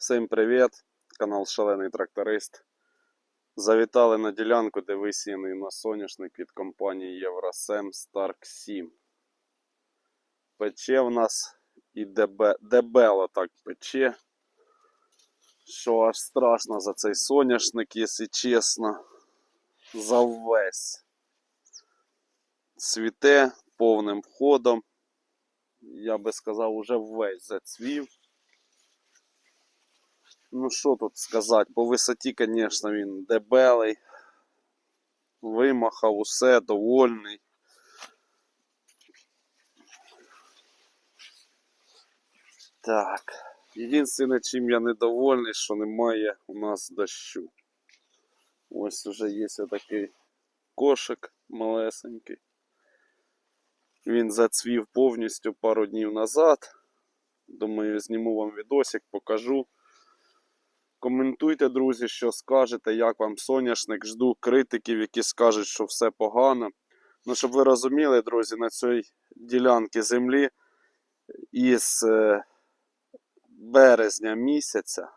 Всім привіт! Канал Шалений Тракторист. Завітали на ділянку, де висіяний на соняшник від компанії Євросем Старк 7. Пече в нас і дебе, дебело так пече. Що аж страшно за цей соняшник, якщо чесно. За весь. Цвіте повним ходом. Я би сказав, уже весь зацвів. Ну що тут сказати, по висоті, звісно, він дебелий. Вимахав усе, довольний. Так. Єдине, чим я недовольний, що немає у нас дощу. Ось вже є такий кошик малесенький. Він зацвів повністю пару днів назад. Думаю, зніму вам відосик, покажу. Коментуйте, друзі, що скажете, як вам соняшник. Жду критиків, які скажуть, що все погано. Ну, щоб ви розуміли, друзі, на цій ділянці землі із е, березня місяця,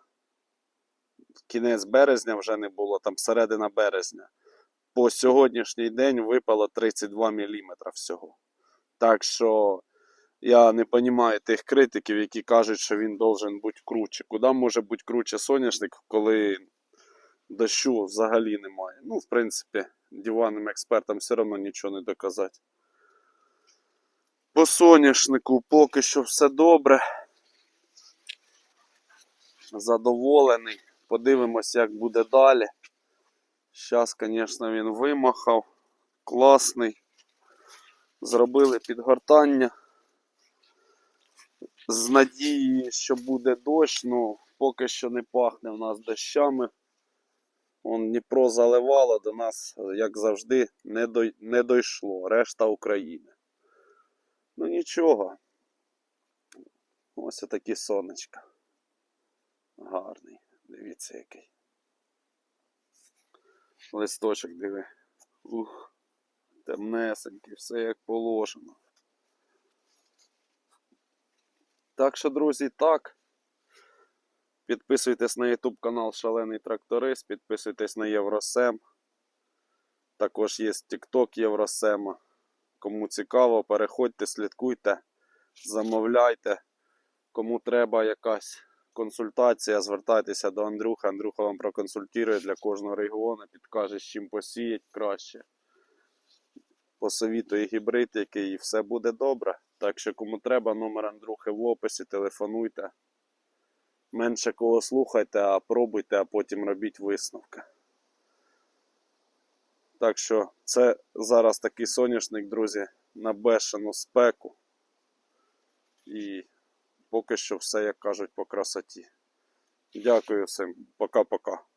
кінець березня вже не було, там середина березня. По сьогоднішній день випало 32 мм всього. Так що я не розумію тих критиків, які кажуть, що він должен бути круче. Куди може бути круче соняшник, коли дощу взагалі немає? Ну, в принципі, диванним експертам все одно нічого не доказати. По соняшнику поки що все добре. Задоволений. Подивимось, як буде далі. Зараз, звісно, він вимахав. Класний. Зробили підгортання з надії, що буде дощ, ну поки що не пахне в нас дощами. Он Дніпро заливало, до нас, як завжди, не, дой... не дійшло. Решта України. Ну нічого. Ось такі сонечка. Гарний. Дивіться який. Листочок диви. Ух, темнесенький, все як положено. Так що, друзі, так. Підписуйтесь на YouTube канал Шалений Тракторист, підписуйтесь на Євросем. Також є TikTok Євросема. Кому цікаво, переходьте, слідкуйте, замовляйте. Кому треба якась консультація, звертайтеся до Андрюха. Андрюха вам проконсультує для кожного регіону, підкаже, з чим посіять краще. Посовітує гібрид, який і все буде добре. Так що, кому треба, номер Андрухи в описі, телефонуйте. Менше кого слухайте, а пробуйте, а потім робіть висновки. Так що це зараз такий соняшник, друзі, на бешену спеку. І поки що все, як кажуть, по красоті. Дякую всім. Пока-пока.